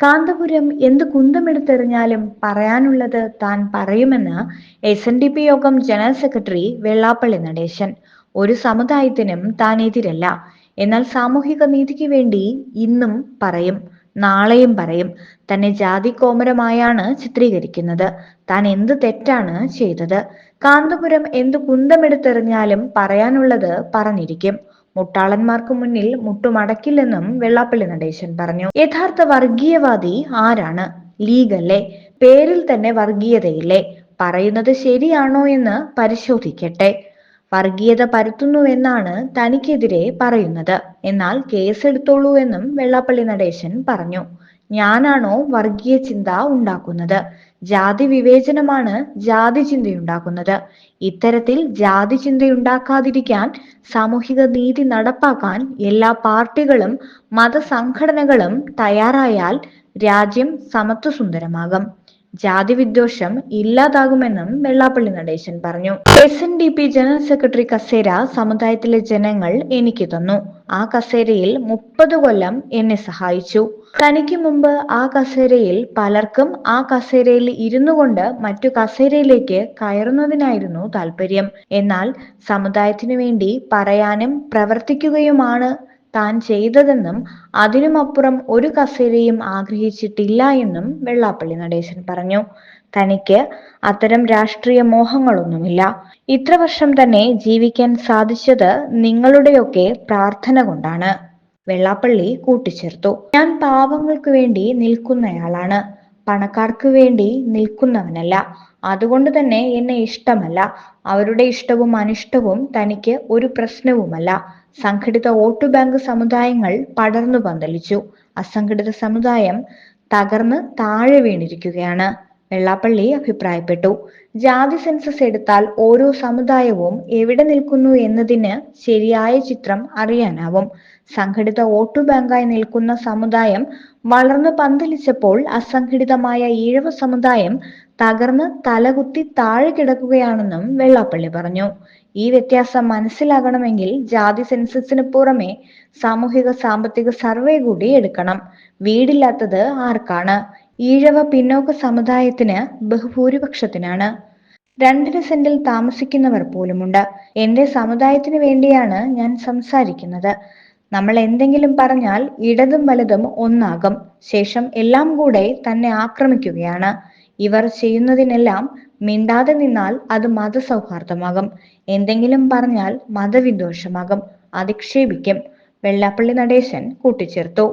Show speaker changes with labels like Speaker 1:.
Speaker 1: കാന്തപുരം എന്ത് കുന്തമെടുത്തെറിഞ്ഞാലും പറയാനുള്ളത് താൻ പറയുമെന്ന് എസ് എൻ ഡി പി യോഗം ജനറൽ സെക്രട്ടറി വെള്ളാപ്പള്ളി നടേശൻ. ഒരു സമുദായത്തിനും താൻ എതിരല്ല. എന്നാൽ സാമൂഹിക നീതിക്ക് വേണ്ടി ഇന്നും പറയും നാളെയും പറയും. തന്നെ ജാതി കോമരമായാണ് ചിത്രീകരിക്കുന്നത്. താൻ എന്ത് തെറ്റാണ് ചെയ്തത്? കാന്തപുരം എന്ത് കുന്തമെടുത്തെറിഞ്ഞാലും പറയാനുള്ളത് പറഞ്ഞിരിക്കും. മുട്ടാളന്മാർക്ക് മുന്നിൽ മുട്ടുമടക്കില്ലെന്നും വെള്ളാപ്പള്ളി നടേശൻ പറഞ്ഞു. യഥാർത്ഥ വർഗീയവാദി ആരാണ്? ലീഗല്ലേ? പേരിൽ തന്നെ വർഗീയതയില്ലേ? പറയുന്നത് ശരിയാണോ എന്ന് പരിശോധിക്കട്ടെ. വർഗീയത പരത്തുന്നുവെന്നാണ് തനിക്കെതിരെ പറയുന്നത്. എന്നാൽ കേസെടുത്തോളൂ എന്നും വെള്ളാപ്പള്ളി നടേശൻ പറഞ്ഞു. ഞാനാണോ വർഗീയ ചിന്ത ഉണ്ടാക്കുന്നത്? ജാതി വിവേചനമാണ് ജാതി ചിന്തയുണ്ടാക്കുന്നത്. ഇത്തരത്തിൽ ജാതി ചിന്തയുണ്ടാക്കാതിരിക്കാൻ സാമൂഹിക നീതി നടപ്പാക്കാൻ എല്ലാ പാർട്ടികളും മതസംഘടനകളും തയ്യാറായാൽ രാജ്യം സമത്വസുന്ദരമാകും. ജാതി വിദ്വേഷം ഇല്ലാതാകുമെന്നും വെള്ളാപ്പള്ളി നടേശൻ പറഞ്ഞു. S N D P general secretary കസേര സമുദായത്തിലെ ജനങ്ങൾ എനിക്ക് തന്നു. ആ കസേരയിൽ മുപ്പത് കൊല്ലം എന്നെ സഹായിച്ചു. തനിക്ക് മുമ്പ് ആ കസേരയിൽ പലർക്കും ആ കസേരയിൽ ഇരുന്നു കൊണ്ട് മറ്റു കസേരയിലേക്ക് കയറുന്നതിനായിരുന്നു താല്പര്യം. എന്നാൽ സമുദായത്തിനു വേണ്ടി പറയാനും പ്രവർത്തിക്കുകയുമാണ് താൻ ചെയ്തതെന്നും അതിനുമപ്പുറം ഒരു കസേരയും ആഗ്രഹിച്ചിട്ടില്ല എന്നും വെള്ളാപ്പള്ളി നടേശൻ പറഞ്ഞു. തനിക്ക് അത്തരം രാഷ്ട്രീയ മോഹങ്ങളൊന്നുമില്ല. ഇത്ര വർഷം തന്നെ ജീവിക്കാൻ സാധിച്ചത് നിങ്ങളുടെയൊക്കെ പ്രാർത്ഥന കൊണ്ടാണ്. വെള്ളാപ്പള്ളി കൂട്ടിച്ചേർത്തു. ഞാൻ പാവങ്ങൾക്ക് വേണ്ടി നിൽക്കുന്നയാളാണ്. പണക്കാർക്ക് വേണ്ടി നിൽക്കുന്നവനല്ല. അതുകൊണ്ട് തന്നെ എന്നെ ഇഷ്ടമല്ല. അവരുടെ ഇഷ്ടവും അനിഷ്ടവും തനിക്ക് ഒരു പ്രശ്നവുമല്ല. സംഘടിത വോട്ട് ബാങ്ക് സമുദായങ്ങൾ പടർന്നു പന്തലിച്ചു. അസംഘടിത സമുദായം തകർന്ന് താഴെ വീണിരിക്കുകയാണ്. വെള്ളാപ്പള്ളി അഭിപ്രായപ്പെട്ടു. ജാതി സെൻസസ് എടുത്താൽ ഓരോ സമുദായവും എവിടെ നിൽക്കുന്നു എന്നതിന് ശരിയായ ചിത്രം അറിയാനാവും. സംഘടിത വോട്ടു ബാങ്കായി നിൽക്കുന്ന സമുദായം വളർന്നു പന്തലിച്ചപ്പോൾ അസംഘടിതമായ ഈഴവ സമുദായം തകർന്ന് തലകുത്തി താഴെ കിടക്കുകയാണെന്നും വെള്ളാപ്പള്ളി പറഞ്ഞു. ഈ വ്യത്യാസം മനസ്സിലാകണമെങ്കിൽ ജാതി സെൻസസിന് പുറമെ സാമൂഹിക സാമ്പത്തിക സർവേ കൂടി എടുക്കണം. വീടില്ലാത്തത് ആർക്കാണ്? ഈഴവ പിന്നോക്ക സമുദായത്തിന് ബഹുഭൂരിപക്ഷത്തിനാണ്. രണ്ടര സെന്റിൽ താമസിക്കുന്നവർ പോലുമുണ്ട്. എന്റെ സമുദായത്തിന് വേണ്ടിയാണ് ഞാൻ സംസാരിക്കുന്നത്. നമ്മൾ എന്തെങ്കിലും പറഞ്ഞാൽ ഇടതും വലതും ഒന്നാകും. ശേഷം എല്ലാം കൂടെ തന്നെ ആക്രമിക്കുകയാണ്. ഇവർ ചെയ്യുന്നതിനെല്ലാം മിണ്ടാതെ നിന്നാൽ അത് മതസൗഹാർദ്ദമാകും. എന്തെങ്കിലും പറഞ്ഞാൽ മതവിദ്വേഷമാകും. അധിക്ഷേപിക്കും. വെള്ളാപ്പള്ളി നടേശൻ കൂട്ടിച്ചേർത്തു.